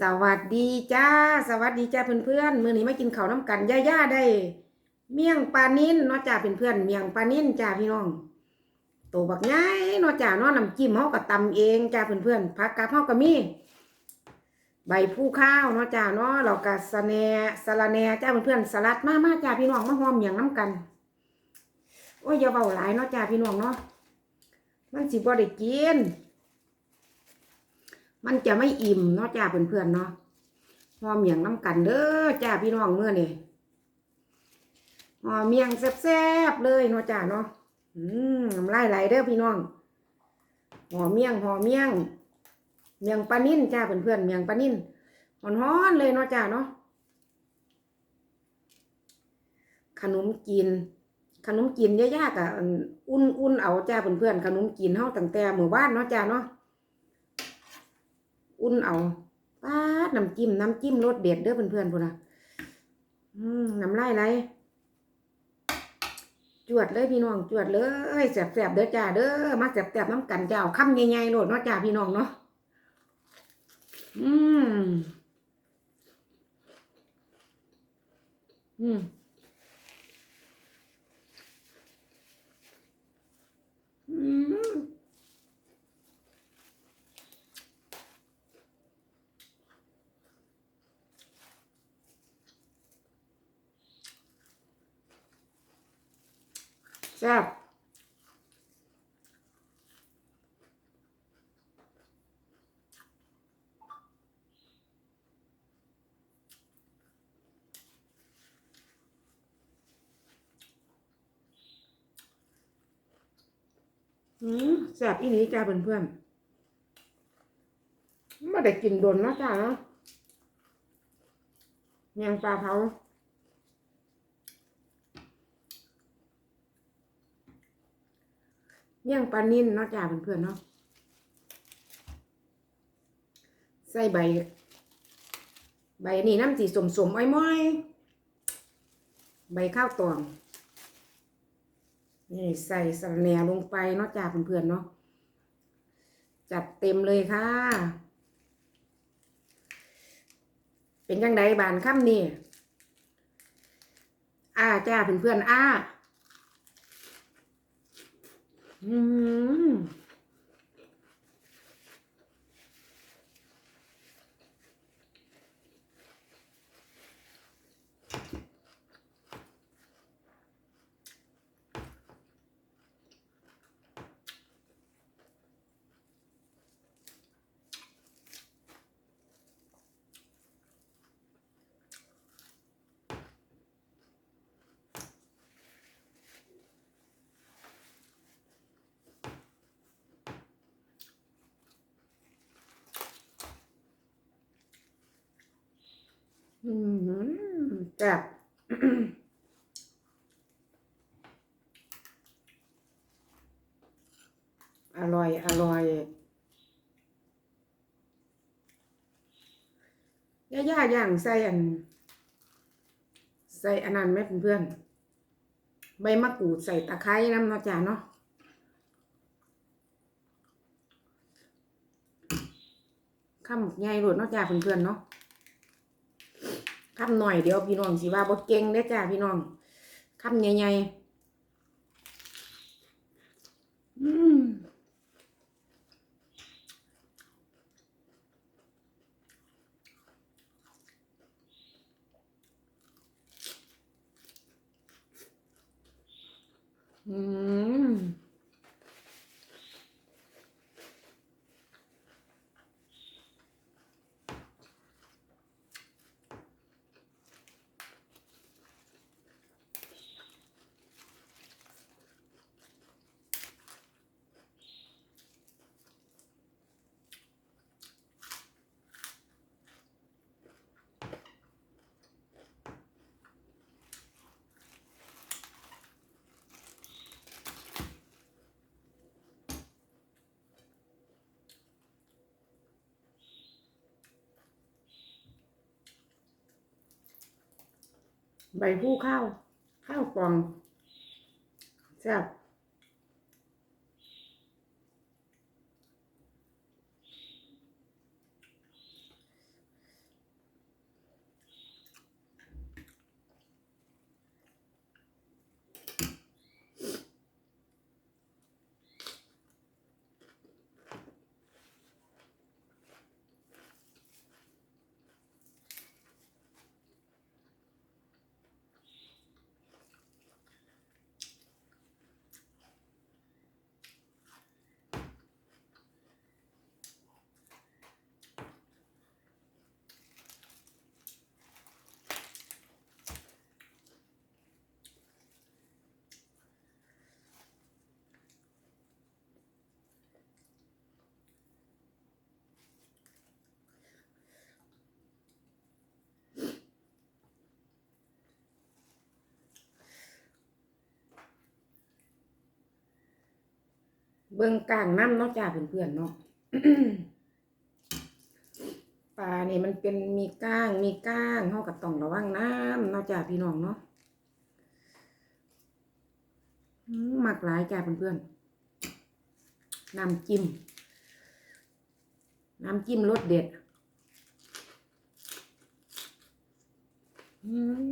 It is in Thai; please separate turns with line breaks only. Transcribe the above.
สวัสดีจ้า สวัสดีจ้าเพื่อนๆมื้อนมือนี้มากินข้าวน้ำกันย่าๆได้ เมี่ยงปลานิ่นเนาะจ้าเพื่อนๆเมี่ยงปลานิ่นจ้าพี่น้องโตบักใหญ่เนาะจ้าเนาะน้ำจิ้มเฮาก็ตำเองจ้าเพื่อนๆผักกาดเฮาก็มีใบผู้ข้าวเนาะจ้าเนาะแล้วก็สะแนสะระแนจ้าเพื่อนๆสลัดมามาจ้าพี่น้องมาหอมเมี่ยงน้ำกัน โอ้ยอย่าเบาหลายเนาะจ้าพี่น้องเนาะมันสิบ่ได้กิน มันจะไม่อิ่มเนาะจ้าเพื่อนๆเนาะหอมเมียงน้ำกันเด้อจ้าพี่น้องเมื่อนี่หอมเมียงแซ่บๆเลยเนาะจ้าเนาะอืมน้ำลายไหลเด้อพี่น้องหอมเมียงหอมเมียง เมียงปลานิ่นจ้าเพื่อนๆเมียงปลานิ่นฮ้อนๆเลยเนาะจ้าเนาะขนมกินขนมกินยากๆอะอุ่นๆเอาจ้าเพื่อนๆขนมกินเฮาตั้งแต่หมู่บ้านเนาะจ้าเนาะ อุ่นเอาป้าดน้ำจิ้มน้ำจิ้มรสเด็ดเด้อเพื่อนๆพุ่นะน้ำลายไหลจวดเลยพี่น้องจวดเลยแสบๆเด้อจ้าเด้อมาแสบๆน้ำกันจ้าคำใหญ่ๆโลดเนาะจ้าพี่น้องเนาะอืมอืมอืม แซ่บอืมแซ่บอีนี้จ้าเพื่อนๆไม่ได้กินโดนนะจ้าเนาะเมียงปลาเผา เมี่ยงปลานิ่นเนาะจ้าเพื่อนๆเนาะใส่ใบ ใบนี่น้ำสีสมสมๆอ้อยใบข้าวตองนี่ใส่สะระแหน่ลงไปเนาะจ้าเพื่อนๆเนาะจัดเต็มเลยค่ะ เป็นยังไงบานค่ำนี่อ้าจ้าเพื่อนๆอ้า อืมอืม แซ่บอร่อย อร่อยย่าย่าย่างใส่อัน ใส่อันนั้นไหมเพื่อนๆใบมะกรูดใส่ตะไคร้น้ำเนาะจ้าเนาะข้ามใหญ่รดเนาะจ้าเพื่อนๆเนาะ คำหน่อยเดี๋ยวพี่น้องสิว่าบ่เก่งเด้อจ้าพี่น้องคำใหญ่ๆอืมอืม ใบผู้ข้าว ข้าวกล่องแซ่บ เบิ่งกลางน้ำเนาะจ้าเพื่อนๆเนาะปลานี่มันเป็นมีก้างมีก้างเฮาก็ต้องระวังน้ำเนาะจ้าพี่น้องเนาะอืมมักหลายจ้าเพื่อนๆน้ำจิ้มน้ำจิ้มรสเด็ด อืม